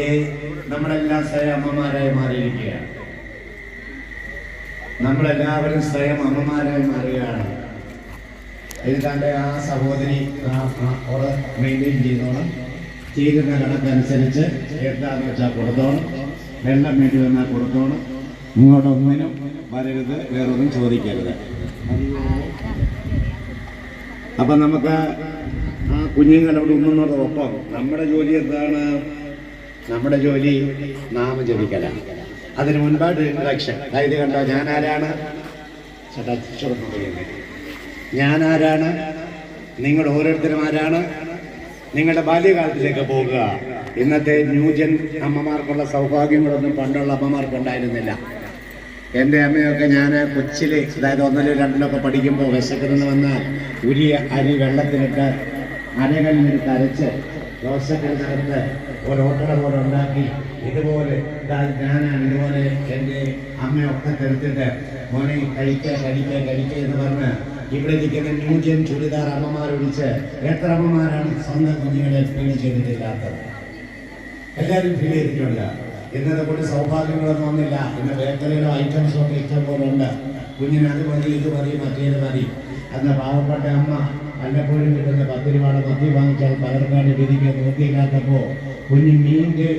ഏ നമ്മളെല്ലാം സ്വയം അമ്മമാരായി മാറിയിരിക്കുകയാണ്. നമ്മളെല്ലാവരും സ്വയം അമ്മമാരായി മാറുകയാണ്. എഴുതാണ്ട് ആ സഹോദരി മെയിന്റെയിൻ ചെയ്തോണം ചെയ്യുന്ന കണക്കനുസരിച്ച് എന്താന്ന് വെച്ചാൽ കൊടുത്തോണം. വെള്ളം വേണ്ടി വന്നാൽ കൊടുത്തോണം. ഇങ്ങോട്ട് ഒന്നിനും വരരുത് വേറൊന്നും ചോദിക്കരുത്. അപ്പം നമുക്ക് ആ കുഞ്ഞുങ്ങളോട് ഉണ്ണുന്നതോടൊപ്പം നമ്മുടെ ജോലി എന്താണ്? നമ്മുടെ ജോലി നാമം ജപിക്കലാണ്. അതിന് മുൻപായിട്ട് ഇൻട്രക്ഷൻ അതായത് കണ്ടോ ഞാൻ ആരാണ് ഞാൻ ആരാണ് നിങ്ങൾ ഓരോരുത്തരും ആരാണ്? നിങ്ങളുടെ ബാല്യകാലത്തിലേക്ക് പോകുക. ഇന്നത്തെ ന്യൂജൻ അമ്മമാർക്കുള്ള സൗഭാഗ്യങ്ങളൊന്നും പണ്ടുള്ള അമ്മമാർക്ക് ഉണ്ടായിരുന്നില്ല. എന്റെ അമ്മയൊക്കെ ഞാൻ കൊച്ചിലെ അതായത് ഒന്നിലോ രണ്ടിലൊക്കെ പഠിക്കുമ്പോൾ വിശക്കുന്നെന്ന് വന്നാൽ ഉരിയ അരി വെള്ളത്തിലിട്ട് അരകല്ലിലിട്ട് അരച്ച് നടന്ന് ഒരു ഓട്ടട പോലെ ഉണ്ടാക്കി ഇതുപോലെ ഇതാ ഞാനാണ് ഇതുപോലെ എന്റെ അമ്മയൊക്കെ തെടുത്തിട്ട് മോനെ കഴിക്കുക കഴിക്കുക കഴിക്കുക എന്ന് പറഞ്ഞ് ഇവിടെ നിൽക്കുന്ന ന്യൂജൻ ചുരിദാർ അമ്മമാർ വിളിച്ച് എത്ര അമ്മമാരാണ് സ്വന്തം കുഞ്ഞുങ്ങളെ ഫീൽ ചെയ്തിട്ടില്ലാത്തത്? എല്ലാവരും ഫീൽ ചെയ്തിട്ടുണ്ട്. ഇന്നത്തെ കൊണ്ട് സൗഭാഗ്യങ്ങളൊന്നും ഒന്നില്ല ഇന്ന് ബേക്കറിയുടെ ഐറ്റംസ് ഒക്കെ ഇഷ്ടം പോലെ ഉണ്ട്. കുഞ്ഞിന് അത് മതി ഇത് മതി മറ്റേത് മതി. അന്ന് പാവപ്പെട്ട അമ്മ വല്ലപ്പോഴും കിട്ടുന്ന പത്ത് രൂപയുടെ മദ്യം വാങ്ങിച്ചാൽ പകർക്കാന്റെ വിധിക്ക് നോക്കിയില്ലാത്തപ്പോൾ കുഞ്ഞ് മീന്റെ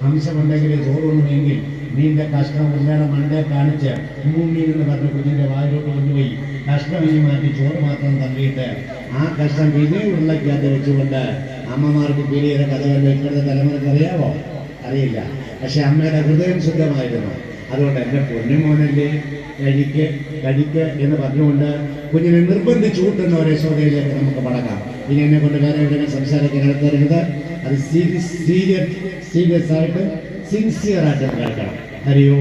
അംശമുണ്ടെങ്കിൽ ചോറുണ്ടെങ്കിൽ മീനിന്റെ കഷ്ണം കുഞ്ഞാടെ മണ്ടേ കാണിച്ച് മീൻ എന്ന് പറഞ്ഞ കുഞ്ഞിന്റെ വായിലോട്ട് കൊണ്ടുപോയി കഷ്ണം ഇനി മാറ്റി ചോറ് മാത്രം തള്ളിയിട്ട് ആ കഷ്ണം ഇതേ ഉരുളക്കകത്ത് വെച്ചുകൊണ്ട് അമ്മമാർക്ക് പിന്നീട് കഥകൾ ഇപ്പോഴത്തെ തലമുറയ്ക്ക് അറിയാവോ? അറിയില്ല. പക്ഷെ അമ്മയുടെ ഹൃദയം ശുദ്ധമായിരുന്നു. അതുകൊണ്ട് എന്റെ പൊന്നുമോനല്ലേ കഴിക്ക് കഴിക്ക് എന്ന് പറഞ്ഞുകൊണ്ട് കുഞ്ഞിനെ നിർബന്ധിച്ചു കൂട്ടുന്ന ഒരു ശ്രോതയിലേക്ക് നമുക്ക് മടങ്ങാം. ഇനി എന്നെ കൊണ്ട് വേറെ എവിടെയും സംസാരിക്കാൻ എടുത്തരുത് അത് സീരിയസ് സീരിയസ് സീരിയസ് ആയിട്ട് സിൻസിയർ ആയിട്ട് കേൾക്കണം. ഹരിയോ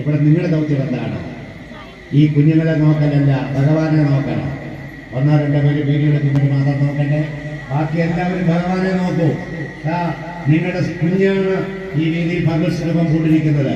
ഇവിടെ നിങ്ങളുടെ ദൗത്യം എന്താണ്? ഈ കുഞ്ഞുങ്ങളെ നോക്കലല്ല ഭഗവാനെ നോക്കണം. ഒന്നോ രണ്ടോ പേര് വീഡിയോ എടുക്കുന്നവർ മാത്രം നോക്കണ്ടേ? ബാക്കി എല്ലാവരും ഭഗവാനെ നോക്കൂ. നിങ്ങളുടെ കുഞ്ഞാണ് ഈ രീതിയിൽ ഭഗവത് സ്വരൂപം കൊണ്ടിരിക്കുന്നത്